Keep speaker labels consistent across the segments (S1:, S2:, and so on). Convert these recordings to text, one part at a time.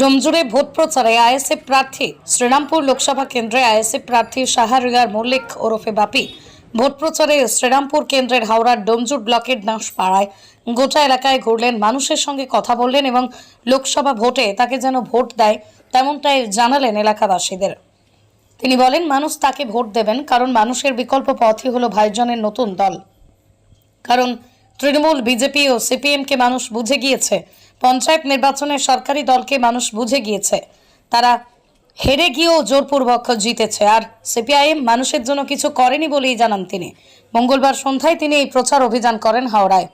S1: ডোমজুড়ে vote প্রচারে ISF প্রার্থী। শ্রীরামপুর লোকসভা কেন্দ্রে আইএসএফ প্রার্থী শাহরিয়ার মল্লিক ওরফে বাপি। ভোট প্রচারে শ্রীরামপুর কেন্দ্রের হাওড়ার ডোমজুর ব্লকের দাঁশপাড়ায় গোটা এলাকায় ঘুরলেন মানুষের সঙ্গে কথা বললেন এবং লোকসভা ভোটে তাকে যেন ভোট দেয় তেমনটাই জানালেন এলাকাবাসীদের। তিনি বলেন, মানুষ তাকে ভোট দেবেন কারণ মানুষের বিকল্প পথই হলো ভাইজনের নতুন দল। কারণ তৃণমূল, বিজেপি ও সিপিএমকে মানুষ বুঝে গিয়েছে পঞ্চায়েত নির্বাচনে সরকারি দলকে মানুষ বুঝে গিয়েছে। তারা হেরে গিয়েও জোরপূর্বক জিতেছে। আর সিপিআইএম মানুষের জন্য কিছু করেনি বলেই জানান তিনি। মঙ্গলবার সন্ধ্যায় তিনি এই প্রচার অভিযান করেন হাওড়ায়।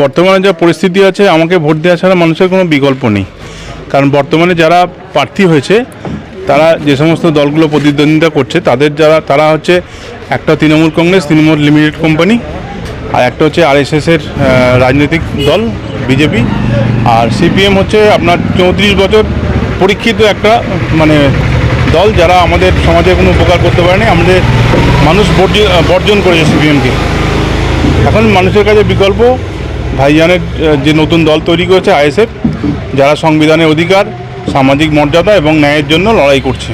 S2: বর্তমানে যা পরিস্থিতি আছে, আমাকে ভোট দেওয়া ছাড়া মানুষের কোনো বিকল্প নেই। কারণ বর্তমানে যারা প্রার্থী হয়েছে, তারা যে সমস্ত দলগুলো প্রতিদ্বন্দ্বিতা করছে, তাদের যারা, তারা হচ্ছে একটা তৃণমূল কংগ্রেস, তৃণমূল লিমিটেড কোম্পানি, আর একটা হচ্ছে আরএসএসের রাজনৈতিক দল, বিজেপি। আর সিপিএম হচ্ছে আপনার চৌত্রিশ বছর পরীক্ষিত একটা মানে দল যারা আমাদের সমাজে কোনো উপকার করতে পারেনি আমাদের মানুষ বর্জি- বর্জন করেছে সিপিএমকে। এখন মানুষের কাছে বিকল্প ভাইজানের যে নতুন দল তৈরি করেছে আইএসএফ যারা সংবিধানের অধিকার সামাজিক মর্যাদা এবং ন্যায়ের জন্য লড়াই করছে।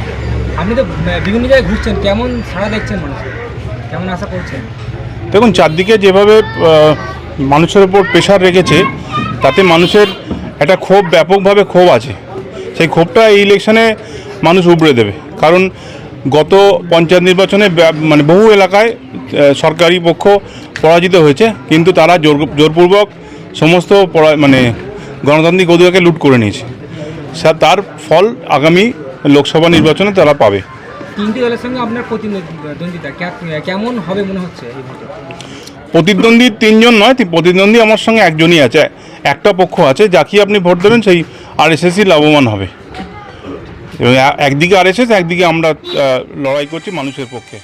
S3: আপনি তো বিভিন্ন জায়গায় ঘুরছেন কেমন সাড়া দেখছেন মানুষের কেমন আশা করছেন?
S2: দেখুন চারদিকে যেভাবে মানুষের উপর প্রেশার রেখেছে তাতে মানুষের একটা ক্ষোভ ব্যাপকভাবে ক্ষোভ আছে। সেই ক্ষোভটা এই ইলেকশনে মানুষ উবড়ে দেবে। কারণ গত পঞ্চায়েত নির্বাচনে মানে বহু এলাকায় সরকারি পক্ষ পরাজিত হয়েছে কিন্তু তারা জোর জোরপূর্বক সমস্ত মানে গণতান্ত্রিক অধিকারকে লুট করে নিয়েছে। সা- তার ফল আগামী লোকসভা নির্বাচনে তারা পাবে।
S3: তিনটি দলের সঙ্গে আপনার প্রতিদ্বন্দ্বিতা কেমন হবে মনে হচ্ছে
S2: প্রতিদ্বন্দ্বী তিনজন নয় প্রতিদ্বন্দ্বী আমার সঙ্গে একজনই আছে একটা পক্ষ আছে যাকে আপনি ভোট দেবেন সেই আরএসএসই লাভবান হবে। এবং একদিকে আরএসএস একদিকে আমরা লড়াই করছি মানুষের পক্ষে।